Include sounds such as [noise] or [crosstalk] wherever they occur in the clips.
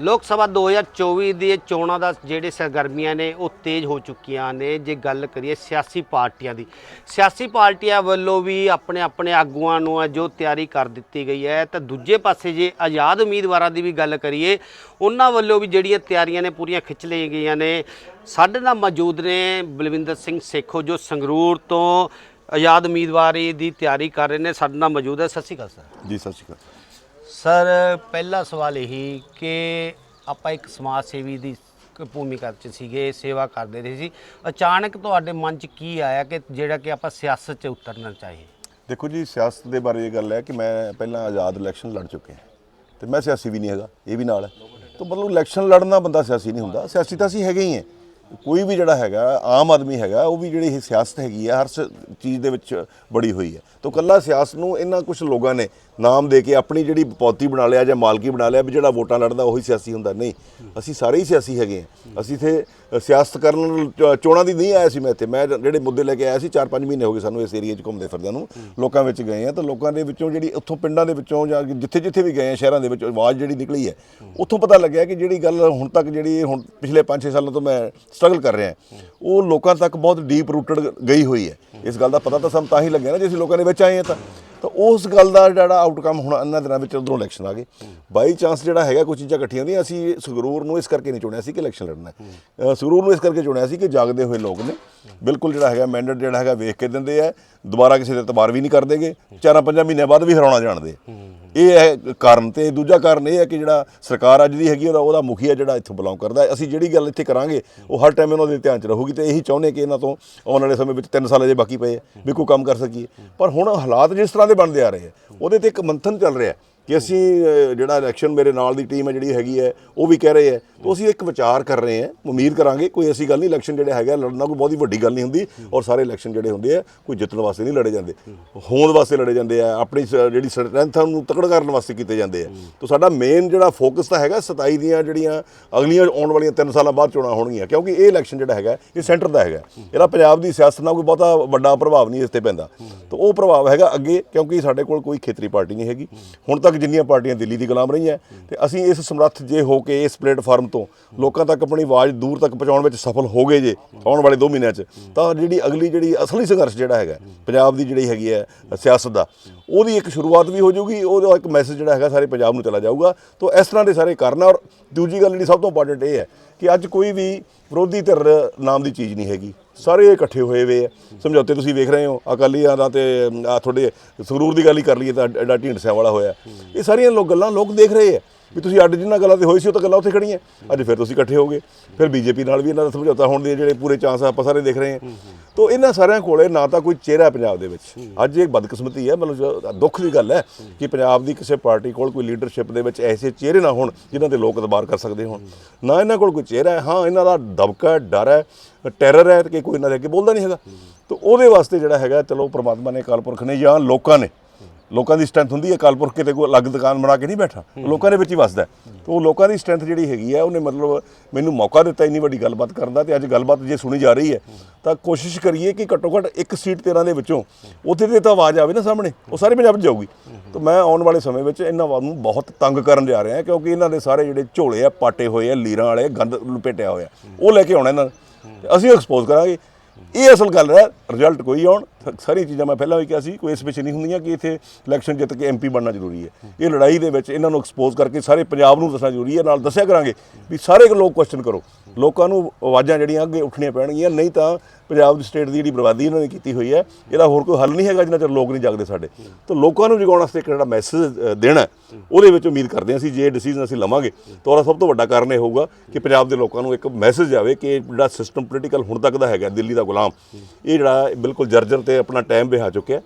ਲੋਕ ਸਭਾ 2024 ਦੀ ਇਹ ਚੋਣਾਂ ਦਾ ਜਿਹੜੇ ਸਰਗਰਮੀਆਂ ਨੇ, ਉਹ ਤੇਜ਼ ਹੋ ਚੁੱਕੀਆਂ ਨੇ। ਜੇ ਗੱਲ ਕਰੀਏ ਸਿਆਸੀ ਪਾਰਟੀਆਂ ਦੀ, ਸਿਆਸੀ ਪਾਰਟੀਆਂ ਵੱਲੋਂ ਵੀ ਆਪਣੇ ਆਪਣੇ ਆਗੂਆਂ ਨੂੰ ਹੈ ਜੋ ਤਿਆਰੀ ਕਰ ਦਿੱਤੀ ਗਈ ਹੈ, ਤਾਂ ਦੂਜੇ ਪਾਸੇ ਜੇ ਆਜ਼ਾਦ ਉਮੀਦਵਾਰਾਂ ਦੀ ਵੀ ਗੱਲ ਕਰੀਏ, ਉਹਨਾਂ ਵੱਲੋਂ ਵੀ ਜਿਹੜੀਆਂ ਤਿਆਰੀਆਂ ਨੇ, ਪੂਰੀਆਂ ਖਿੱਚ ਲਈਆਂ ਗਈਆਂ ਨੇ। ਸਾਡੇ ਨਾਲ ਮੌਜੂਦ ਨੇ ਬਲਵਿੰਦਰ ਸਿੰਘ ਸੇਖੋ, ਜੋ ਸੰਗਰੂਰ ਤੋਂ ਆਜ਼ਾਦ ਉਮੀਦਵਾਰੀ ਦੀ ਤਿਆਰੀ ਕਰ ਰਹੇ ਨੇ। ਸਾਡੇ ਨਾਲ ਮੌਜੂਦ ਹੈ। ਸਤਿ ਸ਼੍ਰੀ ਅਕਾਲ, ਸਰ। ਜੀ, ਸਤਿ ਸ਼੍ਰੀ ਅਕਾਲ। ਸਰ, ਪਹਿਲਾ ਸਵਾਲ ਇਹੀ ਕਿ ਆਪਾਂ ਇੱਕ ਸਮਾਜ ਸੇਵੀ ਦੀ ਕ- ਭੂਮਿਕਾ 'ਚ ਸੀਗੇ, ਸੇਵਾ ਕਰਦੇ ਰਹੇ ਸੀ। ਅਚਾਨਕ ਤੁਹਾਡੇ ਮਨ 'ਚ ਕੀ ਆਇਆ ਕਿ ਜਿਹੜਾ ਕਿ ਆਪਾਂ ਸਿਆਸਤ 'ਚ ਉਤਰਨਾ ਚਾਹੀਏ? ਦੇਖੋ ਜੀ, ਸਿਆਸਤ ਦੇ ਬਾਰੇ ਇਹ ਗੱਲ ਹੈ ਕਿ ਮੈਂ ਪਹਿਲਾਂ ਆਜ਼ਾਦ ਇਲੈਕਸ਼ਨ ਲੜ ਚੁੱਕਿਆ ਤੇ ਮੈਂ ਸਿਆਸੀ ਵੀ ਨਹੀਂ ਹੈਗਾ, ਇਹ ਵੀ ਨਾਲ ਹੈ। ਤਾਂ ਮਤਲਬ ਇਲੈਕਸ਼ਨ ਲੜਨਾ ਬੰਦਾ ਸਿਆਸੀ ਨਹੀਂ ਹੁੰਦਾ, ਸਿਆਸੀ ਤਾਂ ਅਸੀਂ ਹੈਗੇ ਹੀ ਹੈ। ਕੋਈ ਵੀ ਜਿਹੜਾ ਹੈਗਾ, ਆਮ ਆਦਮੀ ਹੈਗਾ, ਉਹ ਵੀ ਜਿਹੜੀ ਇਹ ਸਿਆਸਤ ਹੈਗੀ ਹੈ, ਹਰ ਸ- ਚੀਜ਼ ਦੇ ਵਿੱਚ ਬੜੀ ਹੋਈ ਹੈ। ਤਾਂ ਕੱਲਾ ਸਿਆਸਤ ਨੂੰ ਇਹਨਾਂ ਕੁਝ ਲੋਕਾਂ ਨੇ ਨਾਮ ਦੇ ਕੇ ਆਪਣੀ ਜਿਹੜੀ ਪੌਤੀ ਬਣਾ ਲਿਆ ਜਾਂ ਮਾਲਕੀ ਬਣਾ ਲਿਆ ਵੀ ਜਿਹੜਾ ਵੋਟਾਂ ਲੜਦਾ ਉਹੀ ਸਿਆਸੀ ਹੁੰਦਾ। ਨਹੀਂ, ਅਸੀਂ ਸਾਰੇ ਹੀ ਸਿਆਸੀ ਹੈਗੇ ਹਾਂ। ਅਸੀਂ ਇਥੇ ਸਿਆਸਤ ਕਰਨ ਚੋਣਾਂ ਦੀ ਨਹੀਂ ਆਇਆ ਸੀ ਮੈਂ ਇੱਥੇ। ਮੈਂ ਜਿਹੜੇ ਮੁੱਦੇ ਲੈ ਕੇ ਆਇਆ ਸੀ 4-5 ਮਹੀਨੇ ਹੋ ਗਏ ਸਾਨੂੰ ਇਸ ਏਰੀਆ 'ਚ ਘੁੰਮਦੇ ਫਿਰਦਿਆਂ ਨੂੰ। ਲੋਕਾਂ ਵਿੱਚ ਗਏ ਆ ਤਾਂ ਲੋਕਾਂ ਦੇ ਵਿੱਚੋਂ ਜਿਹੜੀ ਉੱਥੋਂ ਪਿੰਡਾਂ ਦੇ ਵਿੱਚੋਂ ਜਾਂ ਜਿੱਥੇ ਜਿੱਥੇ ਵੀ ਗਏ ਆ ਸ਼ਹਿਰਾਂ ਦੇ ਵਿੱਚ ਆਵਾਜ਼ ਜਿਹੜੀ ਨਿਕਲੀ ਹੈ, ਉੱਥੋਂ ਪਤਾ ਲੱਗਿਆ ਕਿ ਜਿਹੜੀ ਗੱਲ ਹੁਣ ਤੱਕ ਜਿਹੜੀ ਹੁਣ ਪਿਛਲੇ 5-6 ਸਾਲਾਂ ਤੋਂ ਮੈਂ ਸਟਰਗਲ ਕਰ ਰਿਹਾ ਉਹ ਲੋਕਾਂ ਤੱਕ ਬਹੁਤ ਡੀਪ ਰੂਟਡ ਗਈ ਹੋਈ ਹੈ। ਇਸ ਗੱਲ ਦਾ ਪਤਾ ਤਾਂ ਸਾਨੂੰ ਤਾਂ ਹੀ ਲੱਗਿਆ ਨਾ ਜੇ ਅਸੀਂ ਲੋਕਾਂ ਦੇ ਵਿੱਚ ਆਏ ਆ ਤਾਂ। ਤਾਂ ਉਸ ਗੱਲ ਦਾ ਜਿਹੜਾ ਆਊਟਕਮ ਹੁਣ ਇਹਨਾਂ ਦਿਨਾਂ ਵਿੱਚ ਉਧਰੋਂ ਇਲੈਕਸ਼ਨ ਆ ਗਏ, ਬਾਈ ਚਾਂਸ ਜਿਹੜਾ ਹੈਗਾ ਕੁਝ ਚੀਜ਼ਾਂ ਇਕੱਠੀਆਂ ਹੁੰਦੀਆਂ, ਅਸੀਂ ਸੰਗਰੂਰ ਨੂੰ ਇਸ ਕਰਕੇ ਨਹੀਂ ਚੁਣਿਆ ਸੀ ਕਿ ਇਲੈਕਸ਼ਨ ਲੜਨਾ ਹੈ। ਸੰਗਰੂਰ ਨੂੰ ਇਸ ਕਰਕੇ ਚੁਣਿਆ ਸੀ ਕਿ ਜਾਗਦੇ ਹੋਏ ਲੋਕ ਨੇ। ਬਿਲਕੁਲ ਜਿਹੜਾ ਹੈਗਾ ਮੈਂਡੇਟ ਜਿਹੜਾ ਹੈਗਾ ਵੇਖ ਕੇ ਦਿੰਦੇ ਆ। ਦੁਬਾਰਾ ਕਿਸੇ ਦੇ ਇਤਬਾਰ ਵੀ ਨਹੀਂ ਕਰਦੇਗੇ ਚਾਰਾਂ ਪੰਜਾਂ ਮਹੀਨਿਆਂ ਬਾਅਦ ਵੀ ਹਰਾਉਣਾ ਜਾਣਦੇ। ਇਹ ਹੈ ਕਾਰਨ ਤੇ, ਦੂਜਾ ਕਾਰਨ ਇਹ ਹੈ ਕਿ ਜਿਹੜਾ ਸਰਕਾਰ ਅੱਜ ਦੀ ਹੈਗੀ ਉਹਦਾ ਉਹਦਾ ਮੁਖੀਆ ਜਿਹੜਾ ਇੱਥੋਂ ਬਿਲੋਂਗ ਕਰਦਾ ਹੈ। ਅਸੀਂ ਜਿਹੜੀ ਗੱਲ ਇੱਥੇ ਕਰਾਂਗੇ, ਉਹ ਹਰ ਟਾਈਮ ਇਹਨਾਂ ਦੇ ਧਿਆਨ 'ਚ ਰਹੂਗੀ ਤੇ ਇਹੀ ਚਾਹੁੰਦੇ ਕਿ ਇਹਨਾਂ ਤੋਂ ਆਉਣ ਵਾਲੇ ਸਮੇਂ ਵਿੱਚ 3 ਸਾਲ ਅਜੇ ਬਾਕੀ ਪਏ ਵੀ ਕੋਈ ਕੰਮ ਕਰ ਸਕੀਏ। ਪਰ ਹੁਣ ਹਾਲਾਤ ਜਿਸ ਤਰ੍ਹਾਂ ਦੇ ਬਣਦੇ ਆ ਰਹੇ ਆ, ਉਹਦੇ ਤੇ ਇੱਕ ਮੰਥਨ ਚੱਲ ਰਿਹਾ ਕਿ ਅਸੀਂ ਜਿਹੜਾ ਇਲੈਕਸ਼ਨ ਮੇਰੇ ਨਾਲ ਦੀ ਟੀਮ ਹੈ, ਜਿਹੜੀ ਹੈਗੀ ਹੈ, ਉਹ ਵੀ ਕਹਿ ਰਹੇ ਹੈ। ਤਾਂ ਅਸੀਂ ਇੱਕ ਵਿਚਾਰ ਕਰ ਰਹੇ ਹਾਂ, ਉਮੀਦ ਕਰਾਂਗੇ, ਕੋਈ ਐਸੀ ਗੱਲ ਨਹੀਂ ਇਲੈਕਸ਼ਨ ਜਿਹੜੇ ਹੈਗਾ ਲੜਨਾ ਕੋਈ ਬਹੁਤੀ ਵੱਡੀ ਗੱਲ ਨਹੀਂ ਹੁੰਦੀ ਔਰ ਸਾਰੇ ਇਲੈਕਸ਼ਨ ਜਿਹੜੇ ਹੁੰਦੇ ਆ, ਕੋਈ ਜਿੱਤਣ ਵਾਸਤੇ ਨਹੀਂ ਲੜੇ ਜਾਂਦੇ। ਹੋਂਦ ਵਾਸਤੇ ਲੜੇ ਜਾਂਦੇ ਆ, ਆਪਣੀ ਸ- ਜਿਹੜੀ ਸਟਰੈਂਥ ਨੂੰ ਤਕੜ ਕਰਨ ਵਾਸਤੇ ਕੀਤੇ ਜਾਂਦੇ ਆ। ਤਾਂ ਸਾਡਾ ਮੇਨ ਜਿਹੜਾ ਫੋਕਸ ਤਾਂ ਹੈਗਾ 27 ਦੀਆਂ ਜਿਹੜੀਆਂ ਅਗਲੀਆਂ ਆਉਣ ਵਾਲੀਆਂ 3 ਸਾਲਾਂ ਬਾਅਦ ਚੋਣਾਂ ਹੋਣਗੀਆਂ, ਕਿਉਂਕਿ ਇਹ ਇਲੈਕਸ਼ਨ ਜਿਹੜਾ ਹੈਗਾ, ਇਹ ਸੈਂਟਰ ਦਾ ਹੈਗਾ। ਇਹਦਾ ਪੰਜਾਬ ਦੀ ਸਿਆਸਤ ਨਾਲ ਕੋਈ ਬਹੁਤਾ ਵੱਡਾ ਪ੍ਰਭਾਵ ਨਹੀਂ ਇਸ ਤੇ ਪੈਂਦਾ। ਤਾਂ ਉਹ ਪ੍ਰਭਾਵ ਹੈਗਾ ਅੱਗੇ, ਕਿਉਂਕਿ ਸਾਡੇ ਕੋਲ ਕੋਈ ਖੇਤਰੀ ਪਾਰਟੀ ਨਹੀਂ ਹੈਗੀ। ਹੁਣ ਤੱਕ ਜਿੰਨੀਆਂ ਪਾਰਟੀਆਂ ਦਿੱਲੀ ਦੀ ਗੁਲਾਮ ਰਹੀਆਂ, ਤੇ ਅਸੀਂ ਇਸ ਸਮਰੱਥ ਜੇ ਹੋ ਕੇ ਇਸ ਪਲੇਟਫਾਰਮ ਤੋਂ ਲੋਕਾਂ ਤੱਕ ਆਪਣੀ ਆਵਾਜ਼ ਦੂਰ ਤੱਕ ਪਹੁੰਚਾਉਣ ਵਿੱਚ ਸਫਲ ਹੋ ਗਏ ਜੇ, ਆਉਣ ਵਾਲੇ 2 ਮਹੀਨਿਆਂ 'ਚ, ਤਾਂ ਜਿਹੜੀ ਅਗਲੀ ਜਿਹੜੀ ਅਸਲੀ ਸੰਘਰਸ਼ ਜਿਹੜਾ ਹੈਗਾ, ਪੰਜਾਬ ਦੀ ਜਿਹੜੀ ਹੈਗੀ ਹੈ, ਸਿਆਸਤ ਦਾ, ਉਹਦੀ ਇੱਕ ਸ਼ੁਰੂਆਤ ਵੀ ਹੋ ਜਾਊਗੀ, ਉਹਦਾ ਇੱਕ ਮੈਸੇਜ ਜਿਹੜਾ ਹੈਗਾ, ਸਾਰੇ ਪੰਜਾਬ ਨੂੰ ਚਲਾ ਜਾਊਗਾ। ਤਾਂ ਇਸ ਤਰ੍ਹਾਂ ਦੇ ਸਾਰੇ ਕਾਰਨ ਔਰ ਦੂਜੀ ਗੱਲ ਜਿਹੜੀ ਸਭ ਤੋਂ ਇੰਪੋਰਟੈਂਟ ਇਹ ਹੈ ਕਿ ਅੱਜ ਕੋਈ ਵੀ ਵਿਰੋਧੀ ਧਿਰ ਨਾਮ ਦੀ ਚੀਜ਼ ਨਹੀਂ ਹੈਗੀ। ਸਾਰੇ ਇਕੱਠੇ ਹੋਏ ਹੋਏ ਆ। ਸਮਝੌਤੇ ਤੁਸੀਂ ਵੇਖ ਰਹੇ ਹੋ ਅਕਾਲੀਆਂ ਦਾ ਤੇ ਆ ਤੁਹਾਡੇ ਸੰਗਰੂਰ ਦੀ ਗੱਲ ਹੀ ਕਰ ਲਈਏ ਤਾਂ ਐਡਾ ਢੀਂਡਸਿਆਂ ਵਾਲਾ ਹੋਇਆ। ਇਹ ਸਾਰੀਆਂ ਲੋਕ ਗੱਲਾਂ ਲੋਕ ਦੇਖ ਰਹੇ ਆ। ਵੀ ਤੁਸੀਂ ਅੱਡ ਜਿੰਨਾਂ ਗੱਲਾਂ ਤੇ ਹੋਈ ਸੀ ਉਹ ਤਾਂ ਗੱਲਾਂ ਉੱਥੇ ਖੜੀਆਂ। ਅੱਜ ਫਿਰ ਤੁਸੀਂ ਇਕੱਠੇ ਹੋਗੇ ਫਿਰ ਬੀਜੇਪੀ ਨਾਲ ਵੀ ਇਹਨਾਂ ਦਾ ਸਮਝੌਤਾ ਹੋਣ ਦੇ ਜਿਹੜੇ ਪੂਰੇ ਚਾਂਸ ਆਪਾਂ ਸਾਰੇ ਦੇਖ ਰਹੇ ਹਾਂ। ਤੋਂ ਇਹਨਾਂ ਸਾਰਿਆਂ ਕੋਲੇ ਨਾ ਤਾਂ ਕੋਈ ਚਿਹਰਾ ਪੰਜਾਬ ਦੇ ਵਿੱਚ। ਅੱਜ ਇਹ ਬਦਕਿਸਮਤੀ ਹੈ ਮਤਲਬ ਦੁੱਖ ਦੀ ਗੱਲ ਹੈ ਕਿ ਪੰਜਾਬ ਦੀ ਕਿਸੇ ਪਾਰਟੀ ਕੋਲ ਕੋਈ ਲੀਡਰਸ਼ਿਪ ਦੇ ਵਿੱਚ ਐਸੇ ਚਿਹਰੇ ਨਾ ਹੋਣ ਜਿਨ੍ਹਾਂ ਤੇ ਲੋਕ ਇਤਬਾਰ ਕਰ ਸਕਦੇ ਹੋਣ। ਨਾ ਇਹਨਾਂ ਕੋਲ ਕੋਈ ਚਿਹਰਾ ਹੈ ਹਾਂ ਇਹਨਾਂ ਦਾ ਦਬਕਾ ਹੈ, ਡਰ ਹੈ ਟੈਰਰ ਹੈ ਕਿ ਕੋਈ ਇਹਨਾਂ ਦੇ ਅੱਗੇ ਬੋਲਦਾ ਨਹੀਂ ਹੈਗਾ। ਤਾਂ ਉਹਦੇ ਵਾਸਤੇ ਜਿਹੜਾ ਹੈਗਾ ਚਲੋ ਪ੍ਰਮਾਤਮਾ ਨੇ ਅਕਾਲ ਪੁਰਖ ਨੇ ਜਾਂ ਲੋਕਾਂ ਨੇ ਲੋਕਾਂ ਦੀ ਸਟਰੈਂਥ ਹੁੰਦੀ ਹੈ ਕਾਲਪੁਰਖ ਕਿਤੇ ਕੋਈ ਅਲੱਗ ਦੁਕਾਨ ਬਣਾ ਕੇ ਨਹੀਂ ਬੈਠਾ। ਲੋਕਾਂ ਦੇ ਵਿੱਚ ਹੀ ਵਸਦਾ। ਤੇ ਉਹ ਲੋਕਾਂ ਦੀ ਸਟਰੈਂਥ ਜਿਹੜੀ ਹੈਗੀ ਹੈ ਉਹਨੇ ਮਤਲਬ ਮੈਨੂੰ ਮੌਕਾ ਦਿੱਤਾ ਇੰਨੀ ਵੱਡੀ ਗੱਲਬਾਤ ਕਰਨ ਦਾ ਤੇ ਅੱਜ ਗੱਲਬਾਤ ਜੇ ਸੁਣੀ ਜਾ ਰਹੀ ਹੈ ਤਾਂ ਕੋਸ਼ਿਸ਼ ਕਰੀਏ ਕਿ ਘੱਟੋ ਘੱਟ ਇੱਕ ਸੀਟ 13 ਦੇ ਵਿੱਚੋਂ ਉੱਥੇ ਤੇ ਤਾਂ ਆਵਾਜ਼ ਆਵੇ ਨਾ ਸਾਹਮਣੇ ਉਹ ਸਾਰੇ ਪੰਜਾਬ 'ਚ ਜਾਊਗੀ। ਤਾਂ ਮੈਂ ਆਉਣ ਵਾਲੇ ਸਮੇਂ ਵਿੱਚ ਇਹਨਾਂ ਨੂੰ ਬਹੁਤ ਤੰਗ ਕਰਨ ਜਾ ਰਿਹਾ ਕਿਉਂਕਿ ਇਹਨਾਂ ਦੇ ਸਾਰੇ ਜਿਹੜੇ ਝੋਲੇ ਆ ਪਾਟੇ ਹੋਏ ਆ ਲੀਰਾਂ ਵਾਲੇ ਗੰਦ ਲਪੇਟਿਆ ਹੋਇਆ। ਉਹ ਲੈ ਕੇ ਆਉਣਾ ਇਹਨਾਂ ਅਸੀਂ ਐਕਸਪੋਜ਼ ਕਰਾਂਗੇ। ਇਹ ਅਸਲ ਗੱਲ ਹੈ ਰਿਜ਼ਲਟ ਕੋਈ ਆਉਣ ਸਾਰੀ ਚੀਜ਼ਾਂ ਮੈਂ ਪਹਿਲਾਂ ਵੀ ਕਿਹਾ ਸੀ ਕੋਈ ਇਸ ਵਿੱਚ ਨਹੀਂ ਹੁੰਦੀਆਂ ਕਿ ਇੱਥੇ ਇਲੈਕਸ਼ਨ ਜਿੱਤ ਕੇ ਐਮਪੀ ਬਣਨਾ ਜ਼ਰੂਰੀ ਹੈ। ਇਹ ਲੜਾਈ ਦੇ ਵਿੱਚ ਇਹਨਾਂ ਨੂੰ ਐਕਸਪੋਜ਼ ਕਰਕੇ ਸਾਰੇ ਪੰਜਾਬ ਨੂੰ ਦੱਸਣਾ ਜ਼ਰੂਰੀ ਹੈ ਨਾਲ ਦੱਸਿਆ ਕਰਾਂਗੇ ਵੀ ਸਾਰੇ ਲੋਕ ਕੁਐਸਚਨ ਕਰੋ। ਲੋਕਾਂ ਨੂੰ ਆਵਾਜ਼ਾਂ ਜਿਹੜੀਆਂ ਅੱਗੇ ਉੱਠਣੀਆਂ ਪੈਣਗੀਆਂ, ਨਹੀਂ ਤਾਂ ਪੰਜਾਬ ਦੀ ਸਟੇਟ ਦੀ ਜਿਹੜੀ ਬਰਬਾਦੀ ਇਹਨਾਂ ਨੇ ਕੀਤੀ ਹੋਈ ਹੈ, ਇਹਦਾ ਹੋਰ ਕੋਈ ਹੱਲ ਨਹੀਂ ਹੈਗਾ ਜਿੰਨਾ ਚਿਰ ਲੋਕ ਨਹੀਂ ਜਾਗਦੇ ਸਾਡੇ। ਤਾਂ ਲੋਕਾਂ ਨੂੰ ਜਗਾਉਣ ਵਾਸਤੇ ਇੱਕ ਜਿਹੜਾ ਮੈਸੇਜ ਦੇਣਾ ਉਹਦੇ ਵਿੱਚ ਉਮੀਦ ਕਰਦੇ ਹਾਂ ਅਸੀਂ ਜੇ ਡਿਸੀਜਨ ਅਸੀਂ ਲਵਾਂਗੇ, ਤਾਂ ਉਹਦਾ ਸਭ ਤੋਂ ਵੱਡਾ ਕਾਰਨ ਇਹ ਹੋਊਗਾ ਕਿ ਪੰਜਾਬ ਦੇ ਲੋਕਾਂ ਨੂੰ ਇੱਕ ਮੈਸੇਜ ਜਾਵੇ ਕਿ ਜਿਹੜਾ ਸਿਸਟਮ ਪੋਲੀਟੀਕਲ ਹੁਣ ਤੱਕ ਦਾ ਹੈਗਾ, ਦਿੱਲੀ ਦਾ ਗੁਲਾਮ, ਇਹ ਜਿਹੜਾ ਬਿਲਕੁਲ ਜਰਜਰ ਤੇ ਆਪਣਾ ਟਾਈਮ ਵਿਹਾ ਚੁੱਕਿਆ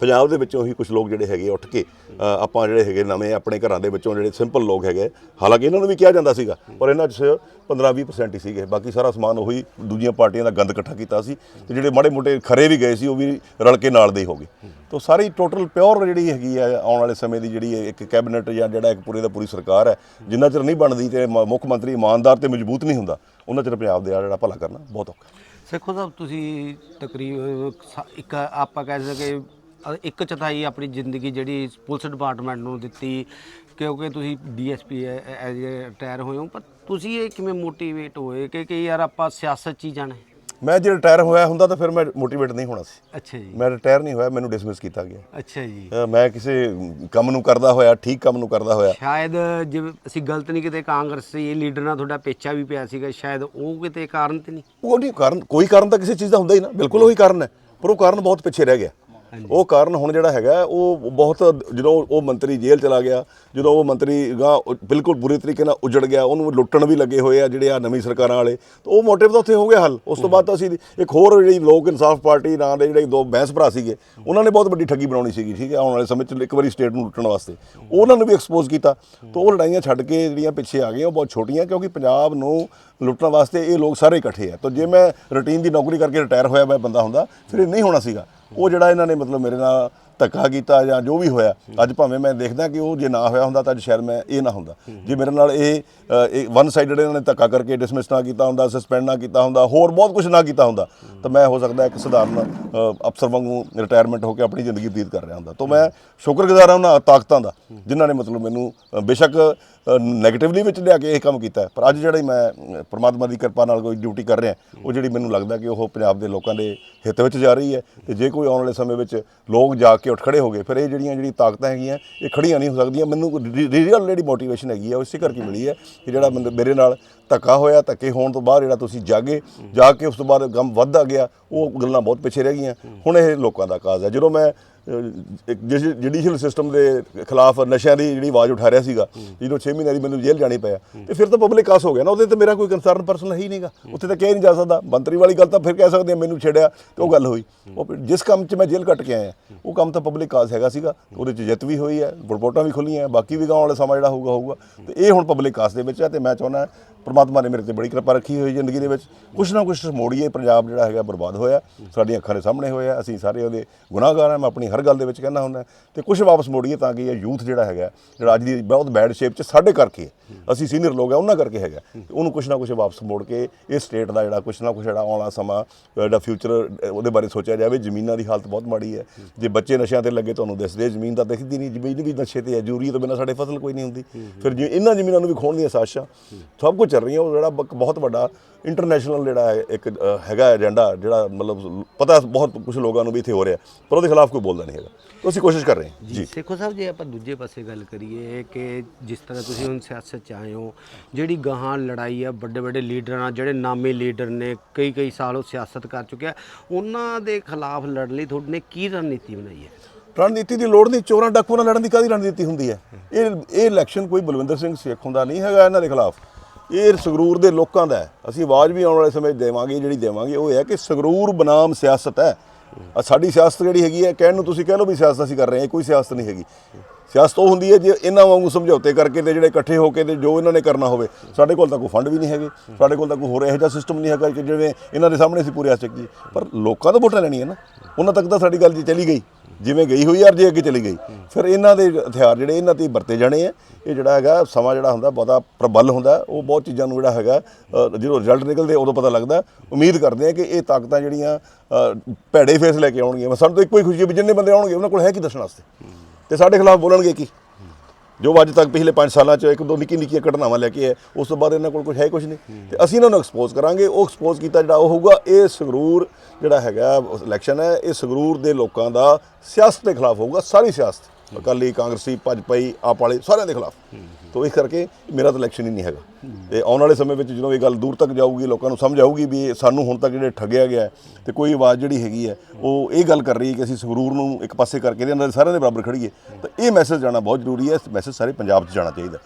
ਪੰਜਾਬ ਦੇ ਵਿੱਚੋਂ ਹੀ ਕੁਝ ਲੋਕ ਜਿਹੜੇ ਹੈਗੇ ਉੱਠ ਕੇ ਆਪਾਂ ਜਿਹੜੇ ਹੈਗੇ ਨਵੇਂ ਆਪਣੇ ਘਰਾਂ ਦੇ ਵਿੱਚੋਂ ਜਿਹੜੇ ਸਿੰਪਲ ਲੋਕ ਹੈਗੇ, ਹਾਲਾਂਕਿ ਇਹਨਾਂ ਨੂੰ ਵੀ ਕਿਹਾ ਜਾਂਦਾ ਸੀਗਾ, ਪਰ ਇਹਨਾਂ 'ਚ 15-20% ਹੀ ਸੀਗੇ, ਬਾਕੀ ਸਾਰਾ ਸਮਾਨ ਉਹੀ ਦੂਜੀਆਂ ਪਾਰਟੀਆਂ ਦਾ ਗੰਦ ਇਕੱਠਾ ਕੀਤਾ ਸੀ, ਤੇ ਜਿਹੜੇ ਮਾੜੇ ਮੋਟੇ ਖਰੇ ਵੀ ਗਏ ਸੀ, ਉਹ ਵੀ ਰਲ ਕੇ ਨਾਲ ਦੇ ਹੀ ਹੋ ਗਏ ਤੋਂ ਸਾਰੀ ਟੋਟਲ ਪਿਓਰ ਜਿਹੜੀ ਹੈਗੀ ਆ, ਆਉਣ ਵਾਲੇ ਸਮੇਂ ਦੀ ਜਿਹੜੀ ਇੱਕ ਕੈਬਨਿਟ ਜਾਂ ਜਿਹੜਾ ਇੱਕ ਪੂਰੇ ਦਾ ਪੂਰੀ ਸਰਕਾਰ ਹੈ, ਜਿੰਨਾ ਚਿਰ ਨਹੀਂ ਬਣਦੀ ਤੇ ਮ- ਮੁੱਖ ਮੰਤਰੀ ਇਮਾਨਦਾਰ ਤੇ ਮਜ਼ਬੂਤ ਨਹੀਂ ਹੁੰਦਾ, ਉਹਨਾਂ ਚਿਰ ਪੰਜਾਬ ਦੇ ਆ ਜਿਹੜਾ ਭਲਾ ਕਰਨਾ ਬਹੁਤ ਔਖਾ ਹੈ। ਸੇਖੋ ਸਾਹਿਬ, ਤੁਸੀਂ ਤਕਰੀਬਨ ਇੱਕ ਆਪਾਂ ਕਹਿ ਸਕੇ ਅ, ਇੱਕ ਚੌਥਾਈ ਆਪਣੀ ਜ਼ਿੰਦਗੀ ਜਿਹੜੀ ਪੁਲਿਸ ਡਿਪਾਰਟਮੈਂਟ ਨੂੰ ਦਿੱਤੀ ਕਿਉਂਕਿ ਤੁਸੀਂ ਡੀਐਸਪੀ ਐਜ਼ ਰਿਟਾਇਰ ਹੋਏ ਹੋ ਪਰ ਤੁਸੀਂ ਇਹ ਕਿਵੇਂ ਮੋਟੀਵੇਟ ਹੋਏ? ਕਿ ਕਿ ਯਾਰ ਆਪਾਂ ਸਿਆਸਤ 'ਚ ਹੀ ਜਾਣਾ ਹੈ। ਮੈਂ ਜੇ ਰਿਟਾਇਰ ਹੋਇਆ ਹੁੰਦਾ ਤਾਂ ਫਿਰ ਮੈਂ ਮੋਟੀਵੇਟ ਨਹੀਂ ਹੋਣਾ ਸੀ। ਅੱਛਾ ਜੀ। ਮੈਂ ਰਿਟਾਇਰ ਨਹੀਂ ਹੋਇਆ ਮੈਨੂੰ ਡਿਸਮਿਸ ਕੀਤਾ ਗਿਆ। ਅੱਛਾ ਜੀ। ਅ, ਮੈਂ ਕਿਸੇ ਕੰਮ ਨੂੰ ਕਰਦਾ ਹੋਇਆ ਠੀਕ ਕੰਮ ਨੂੰ ਕਰਦਾ ਹੋਇਆ। ਸ਼ਾਇਦ ਜਿਵੇਂ ਅਸੀਂ ਗਲਤ ਨਹੀਂ ਕਿਤੇ ਕਾਂਗਰਸੀ ਲੀਡਰ ਨਾਲ ਤੁਹਾਡਾ ਪੇਚਾ ਵੀ ਪਿਆ ਸੀਗਾ ਸ਼ਾਇਦ ਉਹ ਕਿਤੇ ਕਾਰਨ ਤੇ ਨਹੀਂ? ਉਹ ਨਹੀਂ ਕਾਰਨ ਕੋਈ ਕਾਰਨ ਤਾਂ ਕਿਸੇ ਚੀਜ਼ ਦਾ ਹੁੰਦਾ ਹੀ ਨਾ। ਬਿਲਕੁਲ ਉਹੀ ਕਾਰਨ ਹੈ ਪਰ ਉਹ ਕਾਰਨ ਬਹੁਤ ਪਿੱਛੇ ਰਹਿ ਗਿਆ। ਉਹ ਕਾਰਨ ਹੁਣ ਜਿਹੜਾ ਹੈਗਾ, ਉਹ ਬਹੁਤ ਜਦੋਂ ਉਹ ਮੰਤਰੀ ਜੇਲ੍ਹ ਚਲਾ ਗਿਆ, ਜਦੋਂ ਉਹ ਮੰਤਰੀ ਗਾ ਬਿਲਕੁਲ ਬੁਰੇ ਤਰੀਕੇ ਨਾਲ ਉਜੜ ਗਿਆ, ਉਹਨੂੰ ਲੁੱਟਣ ਵੀ ਲੱਗੇ ਹੋਏ ਆ ਜਿਹੜੇ ਆ ਨਵੀਂ ਸਰਕਾਰਾਂ ਵਾਲੇ, ਤਾਂ ਉਹ ਮੋਟਿਵ ਤਾਂ ਉੱਥੇ ਹੋ ਗਿਆ ਹੱਲ। ਉਸ ਤੋਂ ਬਾਅਦ ਤਾਂ ਅਸੀਂ ਇੱਕ ਹੋਰ ਜਿਹੜੀ ਲੋਕ ਇਨਸਾਫ ਪਾਰਟੀ ਨਾਂ ਦੇ ਜਿਹੜੇ ਦੋ ਬਹਿਸ ਭਰਾ ਸੀਗੇ, ਉਹਨਾਂ ਨੇ ਬਹੁਤ ਵੱਡੀ ਠੱਗੀ ਬਣਾਉਣੀ ਸੀਗੀ, ਠੀਕ ਹੈ, ਆਉਣ ਵਾਲੇ ਸਮੇਂ 'ਚ ਇੱਕ ਵਾਰੀ ਸਟੇਟ ਨੂੰ ਲੁੱਟਣ ਵਾਸਤੇ। ਉਹਨਾਂ ਨੂੰ ਵੀ ਐਕਸਪੋਜ਼ ਕੀਤਾ, ਤਾਂ ਉਹ ਲੜਾਈਆਂ ਛੱਡ ਕੇ ਜਿਹੜੀਆਂ ਪਿੱਛੇ ਆ ਗਈਆਂ, ਉਹ ਬਹੁਤ ਛੋਟੀਆਂ, ਕਿਉਂਕਿ ਪੰਜਾਬ ਨੂੰ ਲੁੱਟਣ ਵਾਸਤੇ ਇਹ ਲੋਕ ਸਾਰੇ ਇਕੱਠੇ ਆ। ਤਾਂ ਜੇ ਮੈਂ ਰੂਟੀਨ ਦੀ ਨੌਕਰੀ ਕਰਕੇ ਰਿਟਾਇਰ ਹੋਇਆ ਮੈਂ ਬੰਦਾ ਹੁੰਦਾ, ਫਿਰ ਇਹ ਨਹੀਂ ਹੋਣਾ ਸੀਗਾ। ਉਹ ਜਿਹੜਾ ਇਹਨਾਂ ਨੇ ਮਤਲਬ ਮੇਰੇ ਨਾਲ ਧੱਕਾ ਕੀਤਾ ਜਾਂ ਜੋ ਵੀ ਹੋਇਆ, ਅੱਜ ਭਾਵੇਂ ਮੈਂ ਦੇਖਦਾ ਕਿ ਉਹ ਜੇ ਨਾ ਹੋਇਆ ਹੁੰਦਾ ਤਾਂ ਅੱਜ ਸ਼ਾਇਦ ਮੈਂ ਇਹ ਨਾ ਹੁੰਦਾ। ਜੇ ਮੇਰੇ ਨਾਲ ਇਹ ਵਨ ਸਾਈਡਡ ਇਹਨਾਂ ਨੇ ਧੱਕਾ ਕਰਕੇ ਡਿਸਮਿਸ ਨਾ ਕੀਤਾ ਹੁੰਦਾ ਸਸਪੈਂਡ ਨਾ ਕੀਤਾ ਹੁੰਦਾ, ਹੋਰ ਬਹੁਤ ਕੁਝ ਨਾ ਕੀਤਾ ਹੁੰਦਾ, ਤਾਂ ਮੈਂ ਹੋ ਸਕਦਾ ਇੱਕ ਸਧਾਰਨ ਅਫਸਰ ਵਾਂਗੂ ਰਿਟਾਇਰਮੈਂਟ ਹੋ ਕੇ ਆਪਣੀ ਜ਼ਿੰਦਗੀ ਬਤੀਤ ਕਰ ਰਿਹਾ ਹੁੰਦਾ। ਤਾਂ ਮੈਂ ਸ਼ੁਕਰਗੁਜ਼ਾਰ ਹਾਂ ਉਹਨਾਂ ਤਾਕਤਾਂ ਦਾ, ਜਿਨ੍ਹਾਂ ਨੇ ਮਤਲਬ ਮੈਨੂੰ ਬੇਸ਼ੱਕ ਬੇਸ਼ੱਕ ਨੈਗੇਟਿਵਲੀ ਵਿੱਚ ਲਿਆ ਕੇ ਇਹ ਕੰਮ ਕੀਤਾ ਪਰ ਅੱਜ ਜਿਹੜੀ ਮੈਂ ਅ, ਪ੍ਰਮਾਤਮਾ ਦੀ ਕਿਰਪਾ ਨਾਲ ਕੋਈ ਡਿਊਟੀ ਕਰ ਰਿਹਾ ਉਹ ਜਿਹੜੀ ਮੈਨੂੰ ਲੱਗਦਾ ਕਿ ਉਹ ਪੰਜਾਬ ਦੇ ਲੋਕਾਂ ਦੇ ਹਿੱਤ ਵਿੱਚ ਜਾ ਰਹੀ ਹੈ ਤੇ ਜੇ ਕੋਈ ਆਉਣ ਵਾਲੇ ਸਮੇਂ ਵਿੱਚ ਲੋਕ ਜਾ ਕੇ ਉੱਠ ਖੜੇ ਹੋ ਗਏ ਫਿਰ ਇਹ ਜਿਹੜੀਆਂ ਜਿਹੜੀ ਤਾਕਤਾਂ ਹੈਗੀਆਂ ਇਹ ਖੜੀਆਂ ਨਹੀਂ ਹੋ ਸਕਦੀਆਂ। ਮੈਨੂੰ ਰੀਅਲ ਜਿਹੜੀ ਮੋਟੀਵੇਸ਼ਨ ਹੈਗੀ ਹੈ ਉਹ ਇਸੇ ਕਰਕੇ ਮਿਲੀ ਹੈ ਕਿ ਜਿਹੜਾ ਮੈਨੂੰ- ਮੇਰੇ ਨਾਲ ਧੱਕਾ ਹੋਇਆ, ਧੱਕੇ ਹੋਣ ਤੋਂ ਬਾਅਦ ਜਿਹੜਾ ਤੁਸੀਂ ਜਾਗੇ, ਜਾ ਕੇ ਉਸ ਤੋਂ ਬਾਅਦ ਗਮ ਵੱਧਦਾ ਗਿਆ, ਉਹ ਗੱਲਾਂ ਬਹੁਤ ਪਿੱਛੇ ਰਹਿ ਗਈਆਂ। ਹੁਣ ਇਹ ਲੋਕਾਂ ਦਾ ਕਾਜ਼ ਹੈ। ਜਦੋਂ ਮੈਂ ਜੁਡੀਸ਼ੀਅਲ ਸਿਸਟਮ ਦੇ ਖਿਲਾਫ ਨਸ਼ਿਆਂ ਦੀ ਜਿਹੜੀ ਆਵਾਜ਼ ਉਠਾ ਰਿਹਾ ਸੀਗਾ, ਜਦੋਂ 6 ਮਹੀਨੇ ਦੀ ਮੈਨੂੰ ਜੇਲ੍ਹ ਜਾਣੀ ਪਿਆ, ਤੇ ਫਿਰ ਤਾਂ ਪਬਲਿਕ ਕਾਸ ਹੋ ਗਿਆ ਨਾ, ਉਹਦੇ ਤੇ ਮੇਰਾ ਕੋਈ ਕੰਸਰਨ ਪਰਸਨ ਹੈ ਹੀ ਨਹੀਂਗਾ। ਉੱਥੇ ਤਾਂ ਕਿਹਾ ਨਹੀਂ ਜਾ ਸਕਦਾ। ਮੰਤਰੀ ਵਾਲੀ ਗੱਲ ਤਾਂ ਫਿਰ ਕਹਿ ਸਕਦੇ ਆ, ਮੈਨੂੰ ਛੇੜਿਆ ਤੇ ਉਹ ਗੱਲ ਹੋਈ। ਉਹ ਜਿਸ ਕੰਮ 'ਚ ਮੈਂ ਜੇਲ੍ਹ ਕੱਟ ਕੇ ਆਇਆ, ਉਹ ਕੰਮ ਤਾਂ ਪਬਲਿਕ ਕਾਸ ਹੈਗਾ ਸੀਗਾ। ਉਹਦੇ 'ਚ ਜਿੱਤ ਵੀ ਹੋਈ ਹੈ ਰਿਪੋਰਟਾਂ ਵੀ ਖੁੱਲੀਆਂ ਬਾਕੀ ਵੀ ਗਾਉਣ ਵਾਲਾ ਸਮਾਂ ਜਿਹੜਾ ਹੋਊਗਾ ਹੋਊਗਾ। ਤੇ ਇਹ ਹੁਣ ਪਬਲਿਕ ਕਾਸ ਦੇ ਵਿੱਚ ਹੈ ਤੇ ਮੈਂ ਚਾਹੁੰਦਾ ਪਰਮਾਤਮਾ ਨੇ ਮੇਰੇ ਤੇ ਬੜੀ ਕਿਰਪਾ ਰੱਖੀ ਹੋਈ ਜ਼ਿੰਦਗੀ ਦੇ ਵਿੱਚ। ਕੁਛ ਨਾ ਕੁਛ ਮੋੜੀਏ, ਪੰਜਾਬ ਜਿਹੜਾ ਹੈਗਾ ਬਰਬਾਦ ਹੋਇਆ। ਸਾਡੀਆਂ ਅੱਖਾਂ ਦੇ ਸਾਹਮਣੇ ਹੋਇਆ। ਅਸੀਂ ਸਾਰੇ ਉਹਦੇ ਗੁਨਾਹਗਾਰ ਹਾਂ। ਮੈਂ ਆਪਣੀ ਹਰ ਗੱਲ ਦੇ ਵਿੱਚ ਕਹਿੰਦਾ ਹੁੰਦਾ। ਤੇ ਕੁਛ ਵਾਪਸ ਮੋੜੀਏ ਤਾਂ ਕਿ ਇਹ ਯੂਥ ਜਿਹੜਾ ਹੈਗਾ, ਜਿਹੜਾ ਅੱਜ ਦੀ ਬਹੁਤ ਬੈਡ ਸ਼ੇਪ 'ਚ ਸਾਡੇ ਕਰਕੇ ਅਸੀਂ ਸੀਨੀਅਰ ਲੋਕ ਆ ਉਹਨਾਂ ਕਰਕੇ ਹੈਗਾ। ਤੇ ਉਹਨੂੰ ਕੁਛ ਨਾ ਕੁਛ ਵਾਪਸ ਮੋੜ ਕੇ ਇਹ ਸਟੇਟ ਦਾ ਜਿਹੜਾ ਕੁਛ ਨਾ ਕੁਛ ਜਿਹੜਾ ਆਉਣ ਵਾਲਾ ਸਮਾਂ, ਜਿਹੜਾ ਫਿਊਚਰ ਉਹਦੇ ਬਾਰੇ ਸੋਚਿਆ ਜਾਵੇ। ਜ਼ਮੀਨਾਂ ਦੀ ਹਾਲਤ ਬਹੁਤ ਮਾੜੀ ਹੈ। ਜੇ ਬੱਚੇ ਨਸ਼ਿਆਂ ਤੇ ਲੱਗੇ ਤੁਹਾਨੂੰ ਦੱਸਦੇ, ਜ਼ਮੀਨ ਤਾਂ ਦਿਖਦੀ ਨਹੀਂ। ਜ਼ਮੀਨ ਵੀ ਨਸ਼ੇ ਤੇ ਹੈ। ਯੂਰੀਆ ਤੋਂ ਬਿਨਾਂ ਸਾਡੇ ਫਸਲ ਕੋਈ ਨਹੀਂ ਹੁੰਦੀ। ਫਿਰ ਜੇ ਇਹਨਾਂ ਜ਼ਮੀਨਾਂ ਨੂੰ ਵੀ ਖੋਣ ਦੀਆਂ ਸਾਜ਼ਿਸ਼ਾਂ, ਸਭ ਕੁਝ ਚੱਲ ਰਹੀਆਂ ਉਹ ਜਿਹੜਾ ਬਹੁਤ ਵੱਡਾ ਇੰਟਰਨੈਸ਼ਨਲ ਜਿਹੜਾ ਇੱਕ ਹੈਗਾ ਏਜੰਡਾ ਜਿਹੜਾ ਮਤਲਬ ਪਤਾ ਬਹੁਤ ਕੁਝ ਲੋਕਾਂ ਨੂੰ ਵੀ ਇੱਥੇ ਹੋ ਰਿਹਾ ਪਰ ਉਹਦੇ ਖਿਲਾਫ ਕੋਈ ਬੋਲਦਾ ਨਹੀਂ ਹੈਗਾ। ਅਸੀਂ ਕੋਸ਼ਿਸ਼ ਕਰ ਰਹੇ ਹਾਂ। ਜੀ ਜੀ। ਸੇਖੋ ਸਾਹਿਬ ਜੇ ਆਪਾਂ ਦੂਜੇ ਪਾਸੇ ਗੱਲ ਕਰੀਏ ਕਿ ਜਿਸ ਤਰ੍ਹਾਂ ਤੁਸੀਂ ਹੁਣ ਸਿਆਸਤ ਚ ਆਏ ਹੋ ਜਿਹੜੀ ਗਾਹਾਂ ਲੜਾਈ ਆ ਵੱਡੇ ਵੱਡੇ ਲੀਡਰਾਂ ਨਾਲ ਜਿਹੜੇ ਨਾਮੀ ਲੀਡਰ ਨੇ ਕਈ ਕਈ ਸਾਲ ਉਹ ਸਿਆਸਤ ਕਰ ਚੁੱਕਿਆ ਉਹਨਾਂ ਦੇ ਖਿਲਾਫ ਲੜਨ ਲਈ ਤੁਹਾਡੇ ਨੇ ਕੀ ਰਣਨੀਤੀ ਬਣਾਈ ਹੈ? ਰਣਨੀਤੀ ਦੀ ਲੋੜ ਨਹੀਂ ਚੋਰਾਂ ਡਾਕੂਆਂ ਨਾਲ ਲੜਨ ਦੀ ਕਾਦੀ ਰਣਨੀਤੀ ਹੁੰਦੀ ਹੈ? ਇਹ ਇਹ ਇਲੈਕਸ਼ਨ ਕੋਈ ਬਲਵਿੰਦਰ ਸਿੰਘ ਸੇਖੋਂ ਦਾ ਨਹੀਂ ਹੈਗਾ ਇਹਨਾਂ ਦੇ ਖਿਲਾਫ। ਇਹ ਸੰਗਰੂਰ ਦੇ ਲੋਕਾਂ ਦਾ ਅਸੀਂ ਆਵਾਜ਼ ਵੀ ਆਉਣ ਵਾਲੇ ਸਮੇਂ 'ਚ ਦੇਵਾਂਗੇ, ਜਿਹੜੀ ਦੇਵਾਂਗੇ, ਉਹ ਹੈ ਕਿ ਸੰਗਰੂਰ ਬਨਾਮ ਸਿਆਸਤ ਹੈ। ਸਾਡੀ ਸਿਆਸਤ ਜਿਹੜੀ ਹੈਗੀ ਹੈ, ਕਹਿਣ ਨੂੰ ਤੁਸੀਂ ਕਹਿ ਲਓ ਵੀ ਸਿਆਸਤ ਅਸੀਂ ਕਰ ਰਹੇ ਹਾਂ ਕੋਈ ਸਿਆਸਤ ਨਹੀਂ ਹੈਗੀ। ਸਿਆਸਤ ਉਹ ਹੁੰਦੀ ਹੈ ਜੇ ਇਹਨਾਂ ਵਾਂਗੂ ਸਮਝੌਤੇ ਕਰਕੇ ਤੇ ਜਿਹੜੇ ਇਕੱਠੇ ਹੋ ਕੇ ਤੇ ਜੋ ਇਹਨਾਂ ਨੇ ਕਰਨਾ ਹੋਵੇ, ਸਾਡੇ ਕੋਲ ਤਾਂ ਕੋਈ ਫੰਡ ਵੀ ਨਹੀਂ ਹੈਗੇ, ਸਾਡੇ ਕੋਲ ਤਾਂ ਕੋਈ ਹੋਰ ਇਹੋ ਜਿਹਾ ਸਿਸਟਮ ਨਹੀਂ ਹੈਗਾ ਕਿ ਜਿਵੇਂ ਇਹਨਾਂ ਦੇ ਸਾਹਮਣੇ ਅਸੀਂ ਪੂਰੇ ਆ ਸਕੀਏ। ਪਰ ਲੋਕਾਂ ਤੋਂ ਵੋਟਾਂ ਲੈਣੀਆਂ ਨਾ, ਉਹਨਾਂ ਤੱਕ ਤਾਂ ਸਾਡੀ ਗੱਲ ਜੀ ਚਲੀ ਗਈ। ਜਿਵੇਂ ਗਈ ਹੋਈ ਯਾਰ ਜੇ ਅੱਗੇ ਚਲੀ ਗਈ। ਫਿਰ ਇਹਨਾਂ ਦੇ ਹਥਿਆਰ ਜਿਹੜੇ ਇਹਨਾਂ ਤੇ ਵਰਤੇ ਜਾਣੇ ਆ। ਇਹ ਜਿਹੜਾ ਹੈਗਾ ਸਮਾਂ ਜਿਹੜਾ ਹੁੰਦਾ ਬਹੁਤਾ ਪ੍ਰਬਲ ਹੁੰਦਾ। ਉਹ ਬਹੁਤ ਚੀਜ਼ਾਂ ਨੂੰ ਜਿਹੜਾ ਹੈਗਾ ਜਦੋਂ ਰਿਜ਼ਲਟ ਨਿਕਲਦੇ ਉਦੋਂ ਪਤਾ ਲੱਗਦਾ। ਉਮੀਦ ਕਰਦੇ ਆ ਕਿ ਇਹ ਤਾਕਤਾਂ ਜਿਹੜੀਆਂ ਭੈੜੇ ਫੇਸ ਲੈ ਕੇ ਆਉਣਗੀਆਂ। ਸਾਨੂੰ ਤਾਂ ਇੱਕੋ ਹੀ ਖੁਸ਼ੀ ਹੈ ਵੀ ਜਿੰਨੇ ਬੰਦੇ ਆਉਣਗੇ ਉਹਨਾਂ ਕੋਲ ਹੈ ਕੀ ਦੱਸਣ ਵਾਸਤੇ? ਤੇ ਸਾਡੇ ਖਿਲਾਫ ਬੋਲਣਗੇ ਕੀ? ਜੋ ਅੱਜ ਤੱਕ ਪਿਛਲੇ 5 ਸਾਲਾਂ ਚ ਇੱਕ ਦੋ ਨਿੱਕੀ ਨਿੱਕੀਆਂ ਘਟਨਾਵਾਂ ਲੈ ਕੇ ਆਏ, ਉਸ ਤੋਂ ਬਾਅਦ ਇਹਨਾਂ ਕੋਲ ਕੁਝ ਹੈ ਕੁਝ ਨਹੀਂ। ਤੇ ਅਸੀਂ ਇਹਨਾਂ ਨੂੰ ਐਕਸਪੋਜ਼ ਕਰਾਂਗੇ। ਉਹ ਐਕਸਪੋਜ਼ ਕੀਤਾ ਜਿਹੜਾ ਉਹ ਹੋਊਗਾ, ਇਹ ਸੰਗਰੂਰ ਜਿਹੜਾ ਹੈਗਾ ਇਲੈਕਸ਼ਨ ਹੈ, ਇਹ ਸੰਗਰੂਰ ਦੇ ਲੋਕਾਂ ਦਾ ਸਿਆਸਤ ਦੇ ਖਿਲਾਫ ਹੋਊਗਾ, ਸਾਰੀ ਸਿਆਸਤ। ਅਕਾਲੀ, ਕਾਂਗਰਸੀ ਭਾਜਪਾਈ ਆਪ ਵਾਲੇ ਸਾਰਿਆਂ ਦੇ ਖਿਲਾਫ। ਤੋਂ ਇਸ ਕਰਕੇ ਮੇਰਾ ਤਾਂ ਇਲੈਕਸ਼ਨ ਹੀ ਨਹੀਂ ਹੈਗਾ। ਤੇ ਆਉਣ ਵਾਲੇ ਸਮੇਂ ਵਿੱਚ ਜਦੋਂ ਇਹ ਗੱਲ ਦੂਰ ਤੱਕ ਜਾਊਗੀ, ਲੋਕਾਂ ਨੂੰ ਸਮਝ ਆਊਗੀ ਵੀ ਇਹ ਸਾਨੂੰ ਹੁਣ ਤੱਕ ਜਿਹੜੇ ਠੱਗਿਆ ਗਿਆ ਹੈ ਤੇ ਕੋਈ ਆਵਾਜ਼ ਜਿਹੜੀ ਹੈਗੀ ਹੈ, ਉਹ ਇਹ ਗੱਲ ਕਰ ਰਹੀ ਹੈ ਕਿ ਅਸੀਂ ਸੰਗਰੂਰ ਨੂੰ ਇੱਕ ਪਾਸੇ ਕਰਕੇ ਦੇ ਨਾਲ ਸਾਰਿਆਂ ਦੇ ਬਰਾਬਰ ਖੜੀਏ ਤਾਂ ਇਹ ਮੈਸੇਜ ਜਾਣਾ ਬਹੁਤ ਜ਼ਰੂਰੀ ਹੈ, ਇਸ ਮੈਸੇਜ ਸਾਰੇ ਪੰਜਾਬ 'ਚ ਜਾਣਾ ਚਾਹੀਦਾ।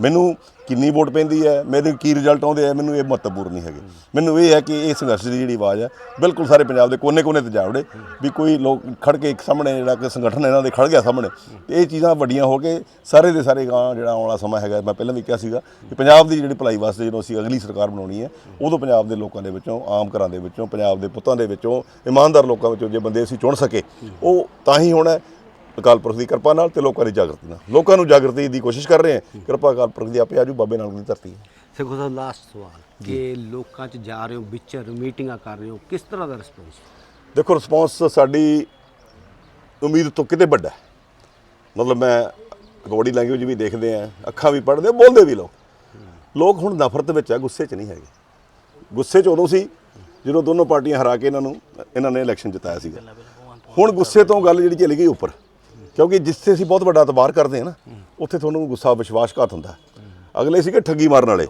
ਮੈਨੂੰ ਕਿੰਨੀ ਵੋਟ ਪੈਂਦੀ ਹੈ, ਮੇਰੇ ਕੀ ਰਿਜ਼ਲਟ ਆਉਂਦੇ ਆ, ਮੈਨੂੰ ਇਹ ਮਹੱਤਵਪੂਰਨ ਨਹੀਂ ਹੈਗੇ। ਮੈਨੂੰ ਇਹ ਹੈ ਕਿ ਇਹ ਸੰਘਰਸ਼ ਦੀ ਜਿਹੜੀ ਆਵਾਜ਼ ਹੈ, ਬਿਲਕੁਲ ਸਾਰੇ ਪੰਜਾਬ ਦੇ ਕੋਨੇ-ਕੋਨੇ ਤੇ ਜਾ ਵੜੇ। ਵੀ ਕੋਈ ਲੋਕ ਖੜ ਕੇ ਇੱਕ ਸਾਹਮਣੇ ਜਿਹੜਾ ਕਿ ਸੰਗਠਨ ਇਹਨਾਂ ਦੇ ਖੜ ਗਿਆ ਸਾਹਮਣੇ। ਤੇ ਇਹ ਚੀਜ਼ਾਂ ਵੱਡੀਆਂ ਹੋ ਕੇ ਸਾਰੇ ਦੇ ਸਾਰੇ ਗਾਂ ਜਿਹੜਾ ਆਉਣ ਵਾਲਾ ਸਮਾਂ ਹੈਗਾ ਮੈਂ ਪਹਿਲਾਂ ਵੀ ਕਿਹਾ ਸੀਗਾ ਕਿ ਪੰਜਾਬ ਦੀ ਜਿਹੜੀ ਭਲਾਈ ਵਾਸਤੇ ਜਦੋਂ ਅਸੀਂ ਅਗਲੀ ਸਰਕਾਰ ਬਣਾਉਣੀ ਹੈ ਉਦੋਂ ਪੰਜਾਬ ਦੇ ਲੋਕਾਂ ਦੇ ਵਿੱਚੋਂ ਆਮ ਘਰਾਂ ਦੇ ਵਿੱਚੋਂ ਪੰਜਾਬ ਦੇ ਪੁੱਤਾਂ ਦੇ ਵਿੱਚੋਂ ਇਮਾਨਦਾਰ ਲੋਕਾਂ ਵਿੱਚੋਂ ਜੇ ਬੰਦੇ ਅਸੀਂ ਚੁਣ ਸਕੇ ਉਹ ਤਾਂ ਹੀ ਹੋਣਾ ਹੈ। ਅਕਾਲ ਪੁਰਖ ਦੀ ਕਿਰਪਾ ਨਾਲ ਤੇ ਲੋਕਾਂ ਦੀ ਜਾਗਰਤੀ ਨਾਲ। ਲੋਕਾਂ ਨੂੰ ਜਾਗਰਤੀ ਦੀ ਕੋਸ਼ਿਸ਼ ਕਰ ਰਹੇ ਹਾਂ। ਕਿਰਪਾ ਅਕਾਲ ਪੁਰਖ ਦੀ ਆਪੇ ਆਜੂ ਬਾਬੇ ਨਾਨਕ ਦੀ ਧਰਤੀ ਹੈ। ਸੇਖੋ ਸਾਹਿਬ ਲਾਸਟ ਸਵਾਲ। ਕਿ ਲੋਕਾਂ 'ਚ ਜਾ ਰਹੇ ਹੋ ਵਿਚਰ ਮੀਟਿੰਗਾਂ ਕਰ ਰਹੇ ਹੋ ਕਿਸ ਤਰ੍ਹਾਂ ਦਾ ਰਿਸਪੌਂਸ ਦੇਖੋ ਰਿਸਪੌਂਸ ਸਾਡੀ ਉਮੀਦ ਤੋਂ ਕਿਤੇ ਵੱਡਾ। ਮਤਲਬ ਮੈਂ ਬੋਡੀ ਲੈਂਗੁਏਜ ਵੀ ਦੇਖਦੇ ਆ ਅੱਖਾਂ ਵੀ ਪੜ੍ਹਦੇ ਆ, ਬੋਲਦੇ ਵੀ ਲੋਕ। ਲੋਕ ਹੁਣ ਨਫ਼ਰਤ ਵਿੱਚ ਆ ਗੁੱਸੇ 'ਚ ਨਹੀਂ ਹੈਗੇ। ਗੁੱਸੇ 'ਚ ਉਦੋਂ ਸੀ ਜਦੋਂ ਦੋਨੋਂ ਪਾਰਟੀਆਂ ਹਰਾ ਕੇ ਇਹਨਾਂ ਨੂੰ ਇਹਨਾਂ ਨੇ ਇਲੈਕਸ਼ਨ ਜਿਤਾਇਆ ਸੀਗਾ। ਹੁਣ ਗੁੱਸੇ ਤੋਂ ਗੱਲ ਜਿਹੜੀ ਚਲੀ ਗਈ ਉੱਪਰ। ਕਿਉਂਕਿ ਜਿੱਥੇ ਅਸੀਂ ਬਹੁਤ ਵੱਡਾ ਇਤਬਾਰ ਕਰਦੇ ਹਾਂ ਨਾ ਉੱਥੇ ਤੁਹਾਨੂੰ ਗੁੱਸਾ ਵਿਸ਼ਵਾਸਘਾਤ ਹੁੰਦਾ। ਅਗਲੇ ਸੀਗੇ ਠੱਗੀ ਮਾਰਨ ਵਾਲੇ।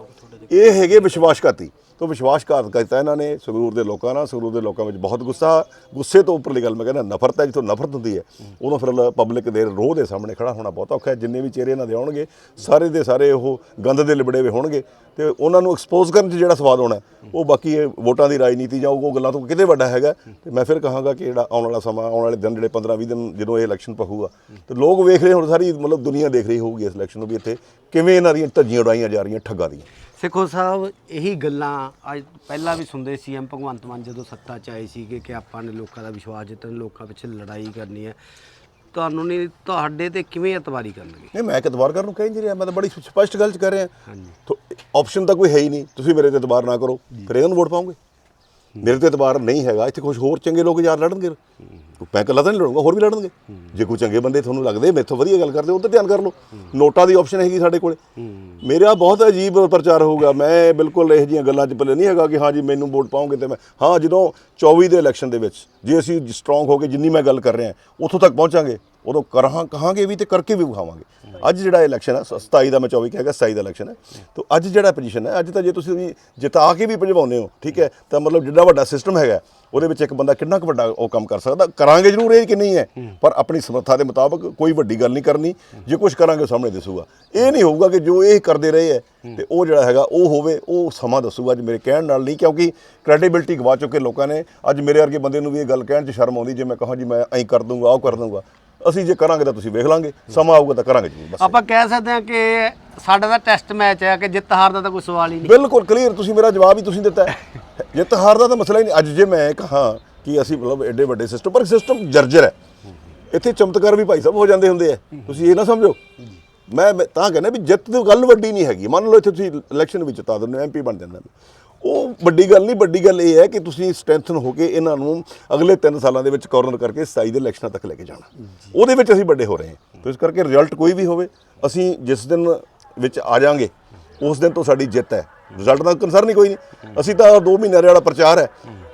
ਇਹ ਹੈਗੇ ਵਿਸ਼ਵਾਸਘਾਤੀ। ਤੋਂ ਵਿਸ਼ਵਾਸਘਾਤ ਕੀਤਾ ਇਹਨਾਂ ਨੇ, ਸੰਗਰੂਰ ਦੇ ਲੋਕਾਂ ਨਾਲ, ਸੰਗਰੂਰ ਦੇ ਲੋਕਾਂ ਵਿੱਚ ਬਹੁਤ ਗੁੱਸਾ, ਗੁੱਸੇ ਤੋਂ ਉੱਪਰਲੀ ਗੱਲ ਮੈਂ ਕਹਿੰਦਾ, ਨਫ਼ਰਤ ਹੈ, ਜਿੱਥੋਂ ਨਫ਼ਰਤ ਹੁੰਦੀ ਹੈ, ਉਦੋਂ ਫਿਰ ਪਬਲਿਕ ਦੇ ਰੋਹ ਦੇ ਸਾਹਮਣੇ ਖੜਾ ਹੋਣਾ ਬਹੁਤ ਔਖਾ ਹੈ, ਜਿੰਨੇ ਵੀ ਚਿਹਰੇ ਇਹਨਾਂ ਦੇ ਆਉਣਗੇ, ਸਾਰੇ ਦੇ ਸਾਰੇ ਉਹ ਗੰਦ ਦੇ ਲਿਬੜੇ ਹੋਏ ਹੋਣਗੇ, ਤੇ ਉਹਨਾਂ ਨੂੰ ਐਕਸਪੋਜ਼ ਕਰਨ 'ਚ ਜਿਹੜਾ ਸਵਾਦ ਹੋਣਾ ਉਹ ਬਾਕੀ ਇਹ ਵੋਟਾਂ ਦੀ ਰਾਜਨੀਤੀ ਜਾਂ ਉਹ ਗੱਲਾਂ ਤੋਂ ਕਿਤੇ ਵੱਡਾ ਹੈਗਾ, ਤੇ ਮੈਂ ਫਿਰ ਕਹਾਂਗਾ ਕਿ ਜਿਹੜਾ ਆਉਣ ਵਾਲਾ ਸਮਾਂ, ਆਉਣ ਵਾਲੇ ਦਿਨ ਜਿਹੜੇ 15 20 ਦਿਨ ਜਦੋਂ ਇਹ ਇਲੈਕਸ਼ਨ ਪਹੂਗਾ ਤੇ ਲੋਕ ਵੇਖ ਰਹੇ ਹੁਣ ਸਾਰੀ ਮਤਲਬ ਦੁਨੀਆ ਦੇਖ ਰਹੀ ਹੋਊਗੀ ਇਸ ਇਲੈਕਸ਼ਨ ਨੂੰ ਵੀ ਇੱਥੇ, ਕਿਵੇਂ ਇਹਨਾਂ ਦੀਆਂ ਧੱਜੀਆਂ ਉਡਾਈਆਂ ਜਾ ਰਹੀਆਂ ਠੱਗਾਂ ਦੀਆਂ। ਸਿੱਖੋ ਸਾਹਿਬ ਇਹੀ ਗੱਲਾਂ ਅੱਜ ਪਹਿਲਾਂ ਵੀ ਸੁਣਦੇ ਸੀ ਐਮ ਭਗਵੰਤ ਮਾਨ ਜਦੋਂ ਸੱਤਾ 'ਚ ਆਏ ਸੀਗੇ ਕਿ ਆਪਾਂ ਨੇ ਲੋਕਾਂ ਦਾ ਵਿਸ਼ਵਾਸ ਜਿੱਤਣ ਲੋਕਾਂ ਪਿੱਛੇ ਲੜਾਈ ਕਰਨੀ ਹੈ। ਤੁਹਾਨੂੰ ਨਹੀਂ ਤੁਹਾਡੇ ਤੇ ਕਿਵੇਂ ਇਤਬਾਰੀ ਕਰਨਗੇ? ਨਹੀਂ ਮੈਂ ਇਤਬਾਰ ਕਰਨ ਨੂੰ ਕਹਿ ਨਹੀਂ ਰਿਹਾ ਮੈਂ ਤਾਂ ਬੜੀ ਸਪਸ਼ਟ ਗੱਲ ਚ ਕਰ ਰਿਹਾ। ਹਾਂਜੀ। ਆਪਸ਼ਨ ਤਾਂ ਕੋਈ ਹੈ ਹੀ ਨਹੀਂ। ਤੁਸੀਂ ਮੇਰੇ ਤੇ ਇਤਬਾਰ ਨਾ ਕਰੋ ਫਿਰ ਇਹਨਾਂ ਨੂੰ ਵੋਟ ਪਾਉਂਗੇ ਮੇਰੇ ਤੇ ਇਤਬਾਰ ਨਹੀਂ ਹੈਗਾ, ਇੱਥੇ ਕੁਝ ਹੋਰ ਚੰਗੇ ਲੋਕ ਯਾਰ ਲੜਨਗੇ। ਮੈਂ ਇਕੱਲਾ ਤਾਂ ਨਹੀਂ ਲੜੂੰਗਾ, ਹੋਰ ਵੀ ਲੜਨਗੇ। ਜੇ ਕੋਈ ਚੰਗੇ ਬੰਦੇ ਤੁਹਾਨੂੰ ਲੱਗਦੇ, ਮੇਥੋਂ ਵਧੀਆ ਗੱਲ ਕਰਦੇ ਉਹ ਉੱਧਰ ਧਿਆਨ ਕਰ ਲਓ। ਨੋਟਾਂ ਦੀ ਆਪਸ਼ਨ ਹੈਗੀ ਸਾਡੇ ਕੋਲੇ। ਮੇਰਾ ਬਹੁਤ ਅਜੀਬ ਪ੍ਰਚਾਰ ਹੋਊਗਾ ਮੈਂ ਬਿਲਕੁਲ ਇਹੋ ਜਿਹੀਆਂ ਗੱਲਾਂ 'ਚ ਪੱਲੇ ਨਹੀਂ ਹੈਗਾ ਕਿ ਹਾਂ ਜੀ ਮੈਨੂੰ ਵੋਟ ਪਾਉਂਗੇ ਤੇ ਮੈਂ ਹਾਂ, ਜਦੋਂ 24 ਦੇ ਇਲੈਕਸ਼ਨ ਦੇ ਵਿੱਚ, ਜੇ ਅਸੀਂ ਸਟਰੋਂਗ ਹੋ ਕੇ ਜਿੰਨੀ ਮੈਂ ਗੱਲ ਕਰ ਰਿਹਾ, ਉੱਥੋਂ ਤੱਕ ਪਹੁੰਚਾਂਗੇ। ਉਦੋਂ ਕਰਾਂ ਕਹਾਂਗੇ ਵੀ ਤੇ ਕਰਕੇ ਵੀ ਵਿਖਾਵਾਂਗੇ। ਅੱਜ ਜਿਹੜਾ ਇਲੈਕਸ਼ਨ ਹੈ, ਸ- 27 ਦਾ ਮੈਂ 24 ਕਹਾਂਗਾ 27 ਦਾ ਇਲੈਕਸ਼ਨ ਹੈ। ਤਾਂ ਅੱਜ ਜਿਹੜਾ ਪੋਜੀਸ਼ਨ ਹੈ, ਅੱਜ ਤਾਂ ਜੇ ਤੁਸੀਂ ਵੀ ਜਿਤਾ ਕੇ ਵੀ ਭਜਵਾਉਂਦੇ ਹੋ, ਠੀਕ ਹੈ, ਤਾਂ ਮਤਲਬ ਜਿੱਡਾ ਵੱਡਾ ਸਿਸਟਮ ਹੈਗਾ, ਉਹਦੇ ਵਿੱਚ ਇੱਕ ਬੰਦਾ ਕਿੰਨਾ ਕੁ ਵੱਡਾ ਉਹ ਕੰਮ ਕਰ ਸਕਦਾ। ਕਰਾਂਗੇ ਜ਼ਰੂਰ ਇਹ ਕਿ ਨਹੀਂ ਹੈ, ਪਰ ਆਪਣੀ ਸਮਰੱਥਾ ਦੇ ਮੁਤਾਬਕ ਕੋਈ ਵੱਡੀ ਗੱਲ ਨਹੀਂ ਕਰਨੀ। ਜੇ ਕੁਝ ਕਰਾਂਗੇ, ਉਹ ਸਾਹਮਣੇ ਦਿਸੂਗਾ। ਇਹ ਨਹੀਂ ਹੋਊਗਾ ਕਿ ਜੋ ਇਹ ਕਰਦੇ ਰਹੇ ਹੈ, ਤੇ ਉਹ ਜਿਹੜਾ ਹੈਗਾ, ਉਹ ਹੋਵੇ, ਉਹ ਸਮਾਂ ਦੱਸੂਗਾ ਅੱਜ ਮੇਰੇ ਕਹਿਣ ਨਾਲ ਨਹੀਂ, ਕਿਉਂਕਿ ਕ੍ਰੈਡੀਬਿਲਟੀ ਗਵਾ ਚੁੱਕੇ ਲੋਕਾਂ ਨੇ। ਅੱਜ ਮੇਰੇ ਵਰਗੇ ਬੰਦੇ ਨੂੰ ਵੀ ਇਹ ਗੱਲ ਕਹਿਣ 'ਚ ਸ਼ਰਮ ਆਉਂਦੀ, ਜੇ ਮੈਂ ਕਹਾਂ, ਜੀ ਮੈਂ ਐਂ ਕਰ ਦੂੰਗਾ ਉਹ ਕਰ ਦੂੰਗਾ। ਅਸੀਂ ਜੇ ਕਰਾਂਗੇ ਤਾਂ ਤੁਸੀਂ ਵੇਖ ਲਾਂਗੇ ਸਮਾਂ ਆਊਗਾ ਤਾਂ ਕਰਾਂਗੇ ਜੀ ਬਸ। ਆਪਾਂ ਕਹਿ ਸਕਦੇ ਹਾਂ ਕਿ ਸਾਡਾ ਦਾ ਟੈਸਟ ਮੈਚ ਹੈ ਕਿ ਜਿੱਤ ਹਾਰ ਦਾ ਤਾਂ ਕੋਈ ਸਵਾਲ ਹੀ ਨਹੀਂ। ਬਿਲਕੁਲ ਕਲੀਅਰ ਤੁਸੀਂ ਮੇਰਾ ਜਵਾਬ ਹੀ ਤੁਸੀਂ ਦਿੱਤਾ [laughs] ਜਿੱਤ ਹਾਰ ਦਾ ਤਾਂ ਮਸਲਾ ਹੀ ਨਹੀਂ। ਅੱਜ ਜੇ ਮੈਂ ਕਹਾਂ ਕਿ ਅਸੀਂ ਮਤਲਬ ਐਡੇ ਵੱਡੇ ਸਿਸਟਮ ਪਰ ਸਿਸਟਮ ਜਰਜਰ ਹੈ। ਇੱਥੇ ਚਮਤਕਾਰ ਵੀ ਭਾਈ ਸਾਹਿਬ ਹੋ ਜਾਂਦੇ ਹੁੰਦੇ ਆ। ਤੁਸੀਂ ਇਹ ਨਾ ਸਮਝੋ। ਮੈਂ ਮੈਂ ਤਾਂ ਕਹਿੰਦਾ ਵੀ ਜਿੱਤ ਦੀ ਗੱਲ ਵੱਡੀ ਨਹੀਂ ਹੈਗੀ। ਮੰਨ ਲਓ ਇੱਥੇ ਤੁਸੀਂ ਇਲੈਕਸ਼ਨ ਵਿੱਚ ਜਿਤਾ ਦਿੰਦੇ ਐਮਪੀ ਬਣ ਜਾਂਦੇ ਉਹ ਵੱਡੀ ਗੱਲ ਨਹੀਂ, ਵੱਡੀ ਗੱਲ ਇਹ ਹੈ ਕਿ ਤੁਸੀਂ ਸਟਰੈਂਥਨ ਹੋ ਕੇ ਇਹਨਾਂ ਨੂੰ ਅਗਲੇ 3 ਸਾਲਾਂ ਦੇ ਵਿੱਚ ਕਾਰਨਰ ਕਰਕੇ 27 ਦੇ ਇਲੈਕਸ਼ਨਾਂ ਤੱਕ ਲੈ ਕੇ ਜਾਣਾ। ਉਹਦੇ ਵਿੱਚ ਅਸੀਂ ਵੱਡੇ ਹੋ ਰਹੇ ਹਾਂ। ਤੇ ਇਸ ਕਰਕੇ ਰਿਜ਼ਲਟ ਕੋਈ ਵੀ ਹੋਵੇ, ਅਸੀਂ ਜਿਸ ਦਿਨ ਵਿੱਚ ਆ ਜਾਾਂਗੇ, ਉਸ ਦਿਨ ਤੋਂ ਸਾਡੀ ਜਿੱਤ ਹੈ। ਰਿਜ਼ਲਟ ਦਾ ਕੰਸਰਨ ਹੀ ਕੋਈ ਨਹੀਂ। ਅਸੀਂ ਤਾਂ 2 ਮਹੀਨੇ ਵਾਲਾ ਪ੍ਰਚਾਰ ਹੈ।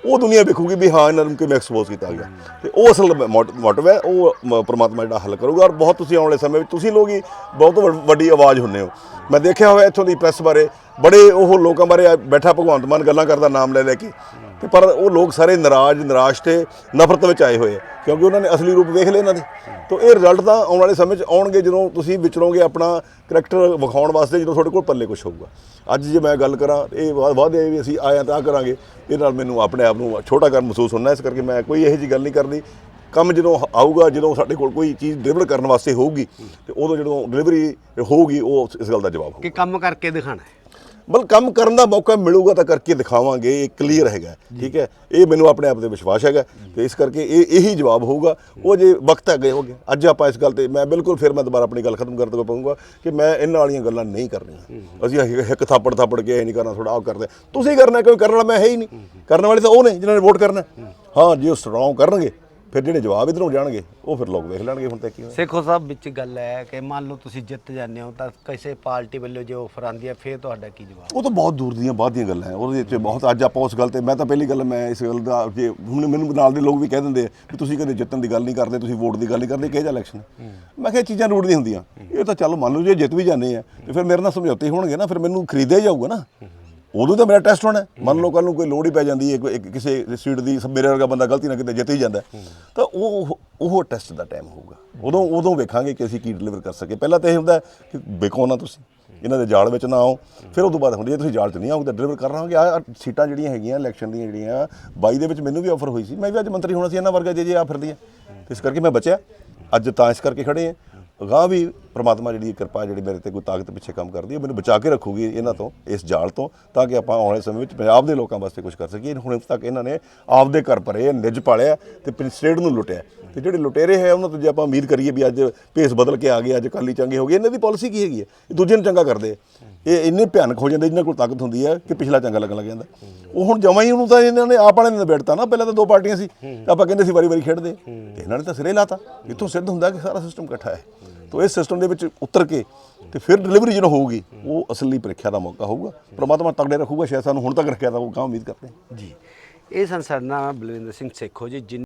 ਉਹ ਦੁਨੀਆ ਵੇਖੂਗੀ ਵੀ ਹਾਂ ਇਹਨਾਂ ਨੂੰ ਕਿਵੇਂ ਐਕਸਪੋਜ਼ ਕੀਤਾ ਗਿਆ। ਤੇ ਉਹ ਅਸਲ ਮੋਟਿਵ ਹੈ, ਉਹ, ਮ- ਪ੍ਰਮਾਤਮਾ ਜਿਹੜਾ ਹੱਲ ਕਰੂਗਾ ਔਰ ਬਹੁਤ ਤੁਸੀਂ ਆਉਣ ਵਾਲੇ ਸਮੇਂ ਵਿੱਚ ਤੁਸੀਂ ਲੋਕ ਹੀ ਬਹੁਤ ਵੱਡ- ਵੱਡੀ ਆਵਾਜ਼ ਹੁੰਨੇ ਹੋ। ਮੈਂ ਦੇਖਿਆ ਹੋਇਆ ਇੱਥੋਂ ਦੀ ਪ੍ਰੈਸ ਬਾਰੇ, ਬੜੇ ਉਹ ਲੋਕਾਂ ਬਾਰੇ ਬੈਠਾ ਭਗਵੰਤ ਮਾਨ ਗੱਲਾਂ ਕਰਦਾ ਨਾਮ ਲੈ ਲੈ ਕੇ। ਤੇ ਪਰ ਉਹ ਲੋਕ ਸਾਰੇ ਨਾਰਾਜ਼, ਨਿਰਾਸ਼ ਤੇ ਨਫ਼ਰਤ ਵਿੱਚ ਆਏ ਹੋਏ ਕਿਉਂਕਿ ਉਹਨਾਂ ਨੇ ਅਸਲੀ ਰੂਪ ਵੇਖ ਲਏ ਇਹਨਾਂ ਦੇ। ਤਾਂ ਇਹ ਰਿਜ਼ਲਟ ਤਾਂ ਆਉਣ ਵਾਲੇ ਸਮੇਂ 'ਚ ਆਉਣਗੇ ਜਦੋਂ ਤੁਸੀਂ ਵਿਚਰੋਗੇ ਆਪਣਾ ਕਰੈਕਟਰ ਵਿਖਾਉਣ ਵਾਸਤੇ, ਜਦੋਂ ਤੁਹਾਡੇ ਕੋਲ ਪੱਲੇ ਕੁਝ ਹੋਊਗਾ। ਅੱਜ ਜੇ ਮੈਂ ਗੱਲ ਕਰਾਂ, ਇਹ ਵਾ- ਵਾਅਦੇ ਵੀ ਅਸੀਂ ਆਇਆ ਤਾਂ ਆਹ ਕਰਾਂਗੇ, ਇਹ ਨਾਲ ਮੈਨੂੰ ਆਪਣੇ ਆਪ ਨੂੰ ਛੋਟਾ ਕਰ ਮਹਿਸੂਸ ਹੁੰਦਾ, ਇਸ ਕਰਕੇ ਮੈਂ ਕੋਈ ਇਹੋ ਜੀ ਗੱਲ ਨਹੀਂ ਕਰਨੀ। ਕੰਮ ਜਦੋਂ ਆਊਗਾ, ਜਦੋਂ ਸਾਡੇ ਕੋਲ ਕੋਈ ਚੀਜ਼ ਡਿਲੀਵਰ ਕਰਨ ਵਾਸਤੇ ਹੋਊਗੀ, ਤੇ ਉਦੋਂ ਜਦੋਂ ਡਿਲੀਵਰੀ ਹੋਊਗੀ, ਉਹ ਇਸ ਗੱਲ ਦਾ ਜਵਾਬ ਹੋਊਗਾ ਕਿ ਕੰਮ ਕਰਕੇ ਦਿਖਾਣਾ ਬਲ ਕੰਮ ਕਰਨ ਦਾ ਮੌਕਾ ਮਿਲੂਗਾ ਤਾਂ ਕਰਕੇ ਦਿਖਾਵਾਂਗੇ, ਇਹ ਕਲੀਅਰ ਹੈਗਾ, ਠੀਕ ਹੈ? ਇਹ ਮੈਨੂੰ ਆਪਣੇ ਆਪ ਤੇ ਵਿਸ਼ਵਾਸ ਹੈਗਾ ਤੇ ਇਸ ਕਰਕੇ ਇਹ, ਇਹੀ ਜਵਾਬ ਹੋਊਗਾ। ਉਹ ਜੇ ਵਕਤ ਅੱਗੇ ਹੋ ਗਿਆ ਅੱਜ ਆਪਾਂ ਇਸ ਗੱਲ ਤੇ ਮੈਂ ਬਿਲਕੁਲ ਫਿਰ ਮੈਂ ਦੁਬਾਰਾ ਆਪਣੀ ਗੱਲ ਖਤਮ ਕਰ ਦਊਗਾ ਪਾਉਂਗਾ ਕਿ ਮੈਂ ਇਹਨਾਂ ਵਾਲੀਆਂ ਗੱਲਾਂ ਨਹੀਂ ਕਰਨੀਆਂ। ਅਸੀਂ ਇੱਕ- ਥਾਪੜ ਥਾਪੜ ਕੇ ਇਹ ਨਹੀਂ ਕਰਨਾ ਥੋੜਾ ਆਹ ਕਰਦੇ। ਤੁਸੀਂ ਕਰਨਾ, ਕੋਈ ਕਰਨ ਵਾਲਾ ਮੈਂ ਹੈ ਹੀ ਨਹੀਂ। ਕਰਨ ਵਾਲੇ ਤਾਂ ਉਹ ਨੇ, ਜਿਨ੍ਹਾਂ ਨੇ ਵੋਟ ਕਰਨਾ। ਹਾਂ, ਜੇ ਉਹ ਸਟਰੋਂਗ ਕਰਨਗੇ ਫਿਰ ਜਿਹੜੇ ਜਵਾਬ ਇਧਰੋਂ ਜਾਣਗੇ ਉਹ ਫਿਰ ਲੋਕ ਵੇਖ ਲੈਣਗੇ ਹੁਣ ਤੇ ਕੀ ਹੋਇਆ। ਸਿੱਖੋ ਸਾਹਿਬ ਵਿੱਚ ਗੱਲ ਹੈ ਕਿ ਮੰਨ ਲਓ ਤੁਸੀਂ ਜਿੱਤ ਜਾਂਦੇ ਹੋ ਤਾਂ ਕਿਸੇ ਪਾਰਟੀ ਵੱਲੋਂ ਜੇ ਆਫਰ ਆਉਂਦੀ ਹੈ ਫਿਰ ਤੁਹਾਡਾ ਕੀ ਜਵਾਬ? ਉਹ ਤਾਂ ਬਹੁਤ ਦੂਰ ਦੀਆਂ ਬਾਅਦ ਦੀਆਂ ਗੱਲਾਂ ਹੈ। ਉਹਦੇ ਵਿੱਚ ਬਹੁਤ ਅੱਜ ਆਪਾਂ ਉਸ ਗੱਲ ਤੇ ਮੈਂ ਤਾਂ ਪਹਿਲੀ ਗੱਲ ਮੈਂ ਇਸ ਗੱਲ ਦਾ ਜੇ ਹੁਣ ਮੈਨੂੰ ਨਾਲ ਦੇ ਲੋਕ ਵੀ ਕਹਿ ਦਿੰਦੇ ਆ ਵੀ ਤੁਸੀਂ ਕਦੇ ਜਿੱਤਣ ਦੀ ਗੱਲ ਨਹੀਂ ਕਰਦੇ ਤੁਸੀਂ ਵੋਟ ਦੀ ਗੱਲ ਨਹੀਂ ਕਰਦੇ ਕਿਹੋ ਜਿਹਾ ਇਲੈਕਸ਼ਨ ਮੈਂ ਕਿਹਾ ਚੀਜ਼ਾਂ ਰੂਟ ਨਹੀਂ ਹੁੰਦੀਆਂ। ਇਹ ਤਾਂ ਚੱਲ ਮੰਨ ਲਓ ਜੇ ਜਿੱਤ ਵੀ ਜਾਂਦੇ ਆ ਤੇ ਫਿਰ ਮੇਰੇ ਨਾਲ ਸਮਝੌਤੇ ਹੋਣਗੇ ਨਾ ਫਿਰ ਮੈਨੂੰ ਖਰੀਦਿਆ ਜਾਊਗਾ ਨਾ। ਉਦੋਂ ਤਾਂ ਮੇਰਾ ਟੈਸਟ ਹੋਣਾ। ਮੰਨ ਲਓ ਕੱਲ ਨੂੰ ਕੋਈ ਲੋੜ ਹੀ ਪੈ ਜਾਂਦੀ ਹੈ ਕਿਸੇ ਸੀਟ ਦੀ ਮੇਰੇ ਵਰਗਾ ਬੰਦਾ ਗਲਤੀ ਨਾਲ ਕਿਤੇ ਜਿੱਤ ਹੀ ਜਾਂਦਾ ਤਾਂ ਉਹ ਉਹ ਟੈਸਟ ਦਾ ਟਾਈਮ ਹੋਊਗਾ। ਉਦੋਂ ਉਦੋਂ ਵੇਖਾਂਗੇ ਕਿ ਅਸੀਂ ਕੀ ਡਿਲੀਵਰ ਕਰ ਸਕੇ ਪਹਿਲਾਂ ਤਾਂ ਇਹ ਹੁੰਦਾ ਕਿ ਵਿਕੋ ਨਾ ਤੁਸੀਂ। ਇਹਨਾਂ ਦੇ ਜਾਲ ਵਿੱਚ ਨਾ ਆਓ। ਫਿਰ ਉਦੋਂ ਬਾਅਦ ਹੁੰਦੀ ਹੈ ਤੁਸੀਂ ਜਾਲ 'ਚ ਨਹੀਂ ਆਓਗੇ ਤਾਂ ਡਿਲੀਵਰ ਕਰ ਰਹਾਂਗੇ ਆ ਸੀਟਾਂ ਜਿਹੜੀਆਂ ਹੈਗੀਆਂ ਇਲੈਕਸ਼ਨ ਦੀਆਂ ਜਿਹੜੀਆਂ 22 ਦੇ ਵਿੱਚ ਮੈਨੂੰ ਵੀ ਆਫਰ ਹੋਈ ਸੀ। ਮੈਂ ਵੀ ਅੱਜ ਮੰਤਰੀ ਹੋਣਾ ਸੀ ਇਹਨਾਂ ਵਰਗਾ ਜੇ ਜੇ ਆ ਫਿਰਦੀਆਂ। ਤੇ ਇਸ ਕਰਕੇ ਮੈਂ ਬਚਿਆ। ਅੱਜ ਤਾਂ ਇਸ ਕਰਕੇ ਖੜੇ ਆ ਅਗਾਂਹ ਵੀ ਪ੍ਰਮਾਤਮਾ ਜਿਹੜੀ ਕਿਰਪਾ ਜਿਹੜੀ ਮੇਰੇ ਤੇ ਕੋਈ ਤਾਕਤ ਪਿੱਛੇ ਕੰਮ ਕਰਦੀ ਹੈ ਮੈਨੂੰ ਬਚਾ ਕੇ ਰੱਖੂਗੀ ਇਹਨਾਂ ਤੋਂ, ਇਸ ਜਾਲ ਤੋਂ, ਤਾਂ ਕਿ ਆਪਾਂ ਆਉਣ ਵਾਲੇ ਸਮੇਂ ਵਿੱਚ ਪੰਜਾਬ ਦੇ ਲੋਕਾਂ ਵਾਸਤੇ ਕੁਝ ਕਰ ਸਕੀਏ। ਹੁਣ ਤੱਕ ਇਹਨਾਂ ਨੇ ਆਪਦੇ ਘਰ ਭਰੇ, ਨਿੱਜ ਪਾਲਿਆ ਤੇ ਸਟੇਟ ਨੂੰ ਲੁੱਟਿਆ। ਤੇ ਜਿਹੜੇ ਲੁਟੇਰੇ ਹੈ, ਉਹਨਾਂ ਤੋਂ ਜੇ ਆਪਾਂ ਉਮੀਦ ਕਰੀਏ ਵੀ ਅੱਜ ਭੇਸ ਬਦਲ ਕੇ ਆ ਗਏ, ਅੱਜ ਕਾਲੀ ਚੰਗੇ ਹੋ ਗਏ, ਇਹਨਾਂ ਦੀ ਪਾਲਿਸੀ ਕੀ ਹੈਗੀ ਹੈ? ਇਹ ਦੂਜੇ ਨੂੰ ਚੰਗਾ ਕਰਦੇ ਇਹ ਇੰਨੇ ਭਿਆਨਕ ਹੋ ਜਾਂਦੇ, ਜਿਨ੍ਹਾਂ ਕੋਲ ਤਾਕਤ ਹੁੰਦੀ ਹੈ ਕਿ ਪਿਛਲਾ ਚੰਗਾ ਲੱਗਣ ਲੱਗ ਜਾਂਦਾ। ਉਹ ਹੁਣ ਜਮਾਂ ਹੀ ਉਹਨੂੰ ਤਾਂ ਇਹਨਾਂ ਨੇ ਆਪ ਵਾਲਿਆਂ ਨੇ ਬੈਠਤਾ ਨਾ, ਪਹਿਲਾਂ ਤਾਂ ਦੋ ਪਾਰਟੀਆਂ ਸੀ। ਆਪਾਂ ਕਹਿੰਦੇ ਸੀ ਵਾਰੀ ਵਾਰੀ ਖੇਡਦੇ। ਤੇ ਇਹਨਾਂ ਨੇ ਤਾਂ ਸਿਰੇ ਲਾਤਾ। ਇੱਥੋਂ ਸਿੱਧ ਹੁੰਦਾ ਕਿ ਸਾਰਾ ਸਿਸਟਮ ਇਕੱਠਾ ਹੈ। ਤੋਂ ਇਸ ਸਿਸਟਮ ਦੇ ਵਿੱਚ ਉਤਰ ਕੇ ਤੇ ਫਿਰ ਡਿਲੀਵਰੀ ਜਦੋਂ ਹੋਊਗੀ, ਉਹ ਅਸਲੀ ਪ੍ਰੀਖਿਆ ਦਾ ਮੌਕਾ ਹੋਊਗਾ। ਪ੍ਰਮਾਤਮਾ ਤਗੜੇ ਰੱਖੂਗਾ ਸ਼ਾਇਦ ਸਾਨੂੰ ਹੁਣ ਤੱਕ ਰੱਖਿਆ ਤਾਂ ਉਹ ਕਾਂ ਉਮੀਦ ਕਰਦੇ ਹਾਂ। ਜੀ। ਇਹ ਸਨ ਬਲਵਿੰਦਰ ਸਿੰਘ ਸੇਖੋ ਜੀ, ਜਿਨ